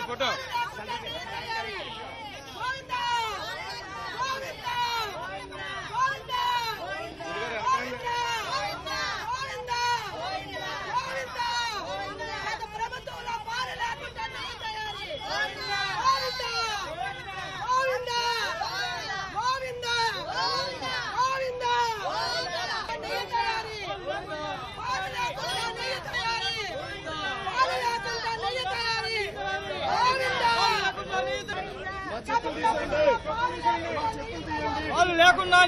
Photo. వాళ్ళు లేకుండా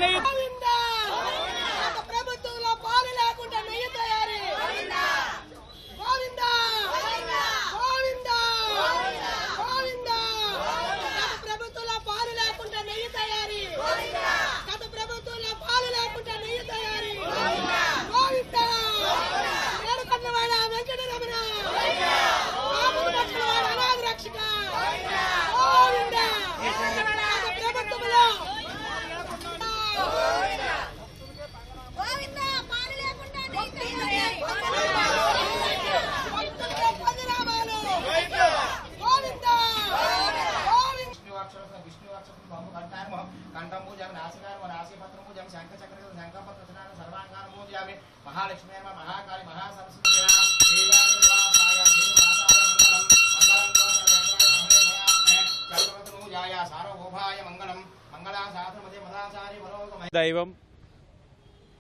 దైవం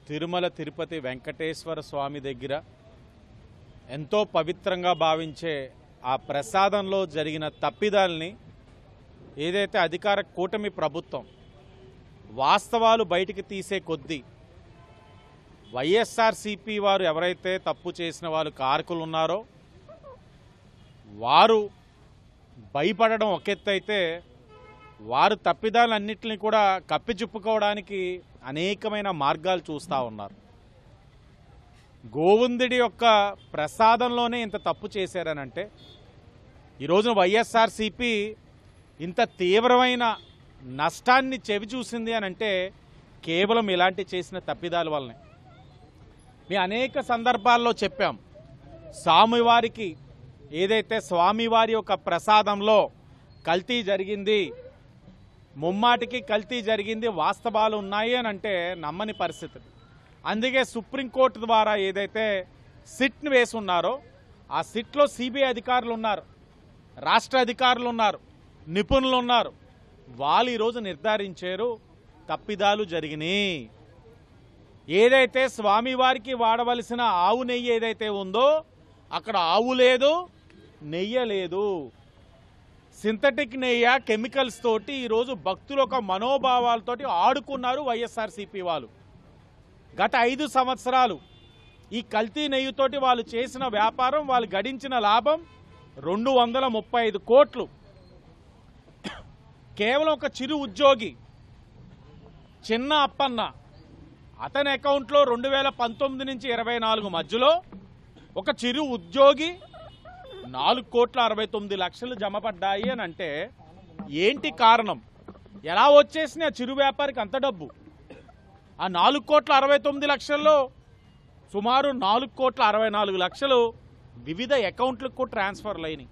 తిరుమల తిరుపతి వెంకటేశ్వర స్వామి దగ్గర ఎంతో పవిత్రంగా భావించే ఆ ప్రసాదంలో జరిగిన తప్పిదాల్ని ఏదైతే అధికార కూటమి ప్రభుత్వం వాస్తవాలు బయటికి తీసే కొద్దీ వైఎస్ఆర్సిపి వారు ఎవరైతే తప్పు చేసిన వాళ్ళు కారకులు ఉన్నారో వారు భయపడడం ఒక వారు తప్పిదాలన్నింటినీ కూడా కప్పిచుప్పుకోవడానికి అనేకమైన మార్గాలు చూస్తూ ఉన్నారు. గోవిందుడి యొక్క ప్రసాదంలోనే ఇంత తప్పు చేశారనంటే ఈరోజు వైఎస్ఆర్సిపి ఇంత తీవ్రమైన నష్టాన్ని చెవి చూసింది అని అంటే కేవలం ఇలాంటి చేసిన తప్పిదాల వల్లనే. మీ అనేక సందర్భాల్లో చెప్పాం. స్వామివారికి ఏదైతే స్వామివారి యొక్క ప్రసాదంలో కల్తీ జరిగింది ముమ్మాటికి కల్తీ జరిగింది వాస్తవాలు ఉన్నాయి అని అంటే నమ్మని పరిస్థితి. అందుకే సుప్రీంకోర్టు ద్వారా ఏదైతే సిట్ని వేసి ఉన్నారో ఆ సిట్లో సిబిఐ అధికారులు ఉన్నారు రాష్ట్ర అధికారులు ఉన్నారు నిపుణులు ఉన్నారు. వాళ్ళు ఈరోజు నిర్ధారించారు తప్పిదాలు జరిగినాయి. ఏదైతే స్వామివారికి వాడవలసిన ఆవు నెయ్యి ఏదైతే ఉందో అక్కడ ఆవు లేదు నెయ్యి లేదు. సింథటిక్ నెయ్య కెమికల్స్ తోటి ఈరోజు భక్తుల ఒక మనోభావాలతోటి ఆడుకున్నారు వైఎస్ఆర్సీపీ వాళ్ళు. గత ఐదు సంవత్సరాలు ఈ కల్తీ నెయ్యితోటి వాళ్ళు చేసిన వ్యాపారం వాళ్ళు గడించిన లాభం రెండు వందల ముప్పై ఐదు కోట్లు. కేవలం ఒక చిరు ఉద్యోగి చిన్న అప్పన్న అతని అకౌంట్లో రెండు వేల పంతొమ్మిది నుంచి ఇరవై నాలుగు మధ్యలో ఒక చిరు ఉద్యోగి నాలుగు కోట్ల అరవై తొమ్మిది లక్షలు జమపడ్డాయి అని అంటే ఏంటి కారణం? ఎలా వచ్చేసింది ఆ చిరు వ్యాపారికి అంత డబ్బు. ఆ నాలుగు కోట్ల అరవై తొమ్మిది లక్షల్లో సుమారు నాలుగు కోట్ల అరవై నాలుగు లక్షలు వివిధ అకౌంట్లకు ట్రాన్స్ఫర్లు అయినాయి.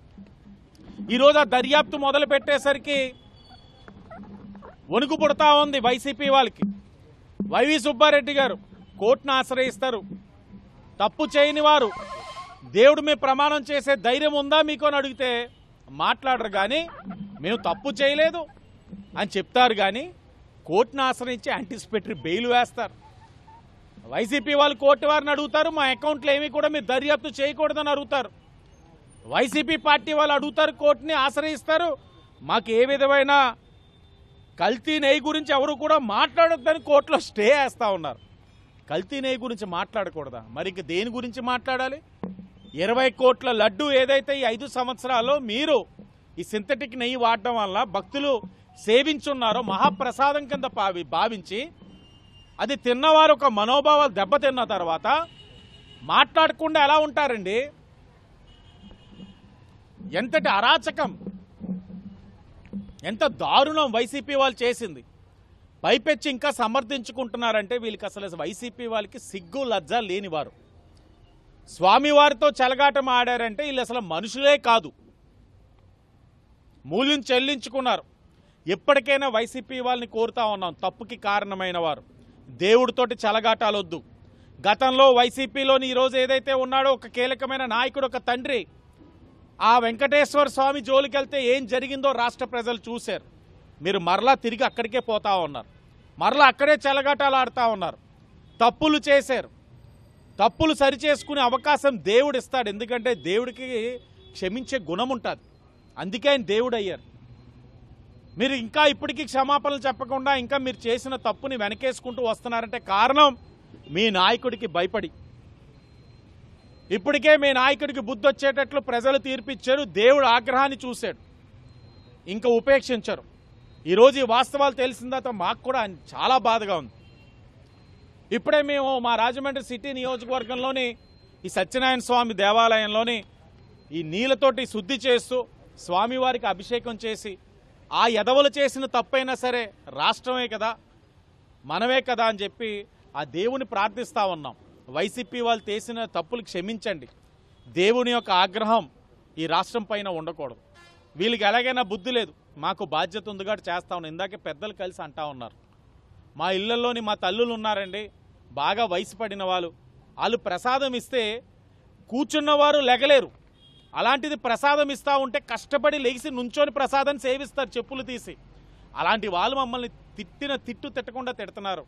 ఈరోజు ఆ దర్యాప్తు మొదలు పెట్టేసరికి వణుకు పుడతా ఉంది వైసీపీ వాళ్ళకి. వైవి సుబ్బారెడ్డి గారు కోర్టును ఆశ్రయిస్తారు. తప్పు చేయని వారు దేవుడు మీ ప్రమాణం చేసే ధైర్యం ఉందా మీకు అని అడిగితే మాట్లాడరు కానీ మేము తప్పు చేయలేదు అని చెప్తారు కానీ కోర్టును ఆశ్రయించి యాంటిసిపేటరీ బెయిల్ వేస్తారు. వైసీపీ వాళ్ళు కోర్టు వారిని అడుగుతారు మా అకౌంట్లో ఏమీ కూడా మీరు దర్యాప్తు చేయకూడదని అడుగుతారు. వైసీపీ పార్టీ వాళ్ళు అడుగుతారు కోర్టుని ఆశ్రయిస్తారు. మాకు ఏ విధమైన కల్తీ నెయ్యి గురించి ఎవరు కూడా మాట్లాడొద్దని కోర్టులో స్టే వేస్తూ ఉన్నారు. కల్తీ నెయ్యి గురించి మాట్లాడకూడదా? మరి ఇంక దేని గురించి మాట్లాడాలి? ఇరవై కోట్ల లడ్డు ఏదైతే ఈ ఐదు సంవత్సరాల్లో మీరు ఈ సింథటిక్ నెయ్యి వాడడం వల్ల భక్తులు సేవించున్నారో మహాప్రసాదం కింద భావి భావించి అది తిన్నవారు ఒక మనోభావాలు దెబ్బతిన్న తర్వాత మాట్లాడకుండా ఎలా ఉంటారండి? ఎంతటి అరాచకం ఎంత దారుణం వైసీపీ వాళ్ళు చేసింది. పైపెచ్చి ఇంకా సమర్థించుకుంటున్నారంటే వీళ్ళకి అసలు వైసీపీ వాళ్ళకి సిగ్గు లజ్జ లేనివారు స్వామివారితో చెలగాటం ఆడారంటే వీళ్ళు అసలు మనుషులే కాదు. మూల్యం చెల్లించుకున్నారు. ఎప్పటికైనా వైసీపీ వాళ్ళని కోరుతా ఉన్నాం. తప్పుకి కారణమైన వారు. దేవుడితోటి చెలగాటాలొద్దు. గతంలో వైసీపీలోని ఈరోజు ఏదైతే ఉన్నాడో ఒక కీలకమైన నాయకుడు ఒక తండ్రి ఆ వెంకటేశ్వర స్వామి జోలికెళ్తే ఏం జరిగిందో రాష్ట్ర ప్రజలు చూశారు. మీరు మరలా తిరిగి అక్కడికే పోతా ఉన్నారు. మరలా అక్కడే చెలగాటాలు ఆడుతూ ఉన్నారు. తప్పులు చేశారు. తప్పులు సరిచేసుకునే అవకాశం దేవుడు ఇస్తాడు. ఎందుకంటే దేవుడికి క్షమించే గుణం ఉంటుంది. అందుకే ఆయన దేవుడు అయ్యారు మీరు ఇంకా ఇప్పటికీ క్షమాపణలు చెప్పకుండా ఇంకా మీరు చేసిన తప్పుని వెనకేసుకుంటూ వస్తున్నారంటే కారణం మీ నాయకుడికి భయపడి. ఇప్పటికే మీ నాయకుడికి బుద్ధి వచ్చేటట్లు ప్రజలు తీర్పిచ్చారు దేవుడు ఆగ్రహాన్ని చూశాడు. ఇంకా ఉపేక్షించరు. ఈరోజు ఈ వాస్తవాలు తెలిసిన తర్వాత మాకు కూడా చాలా బాధగా ఉంది. ఇప్పుడే మేము మా రాజమండ్రి సిటీ నియోజకవర్గంలోని ఈ సత్యనారాయణ స్వామి దేవాలయంలోని ఈ నీళ్ళతోటి శుద్ధి చేస్తూ స్వామివారికి అభిషేకం చేసి ఆ ఎదవలు చేసిన తప్పైనా సరే రాష్ట్రమే కదా మనమే కదా అని చెప్పి ఆ దేవుని ప్రార్థిస్తా ఉన్నాం. వైసీపీ వాళ్ళు చేసిన తప్పులు క్షమించండి. దేవుని యొక్క ఆగ్రహం ఈ రాష్ట్రం పైన ఉండకూడదు. వీళ్ళకి ఎలాగైనా బుద్ధి లేదు. మాకు బాధ్యత ఉంది కాబట్టి చేస్తా ఉన్నాం. ఇందాకే పెద్దలు కలిసి అంటా ఉన్నారు. మా ఇళ్ళలోని మా తల్లులు ఉన్నారండి. బాగా వయసు పడిన వాళ్ళు. వాళ్ళు ప్రసాదం ఇస్తే కూర్చున్నవారు లెగలేరు. అలాంటిది ప్రసాదం ఇస్తా ఉంటే కష్టపడి లేచి నుంచొని ప్రసాదం సేవిస్తారు చెప్పులు తీసి. అలాంటి వాళ్ళు మమ్మల్ని తిట్టిన తిట్టు తిట్టకుండా తిడుతున్నారు.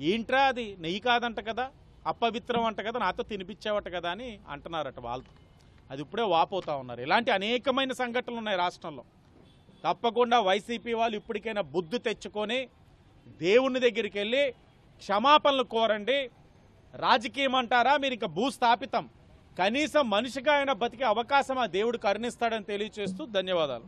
ఏంట్రా అది? నెయ్యి కాదంట కదా? అపవిత్రం అంట కదా నాతో తినిపించావట కదా అని అంటున్నారట వాళ్ళతో అది ఇప్పుడే వాపోతా ఉన్నారు. ఇలాంటి అనేకమైన సంఘటనలు ఉన్నాయి రాష్ట్రంలో. తప్పకుండా వైసీపీ వాళ్ళు ఇప్పటికైనా బుద్ధి తెచ్చుకొని దేవుని దగ్గరికి వెళ్ళి క్షమాపణలు కోరండి. రాజకీయం అంటారా మీరు ఇంకా భూస్థాపితం. కనీసం మనిషిగా ఆయన బతికే అవకాశం ఆ దేవుడు కరుణిస్తాడని తెలియచేస్తూ ధన్యవాదాలు.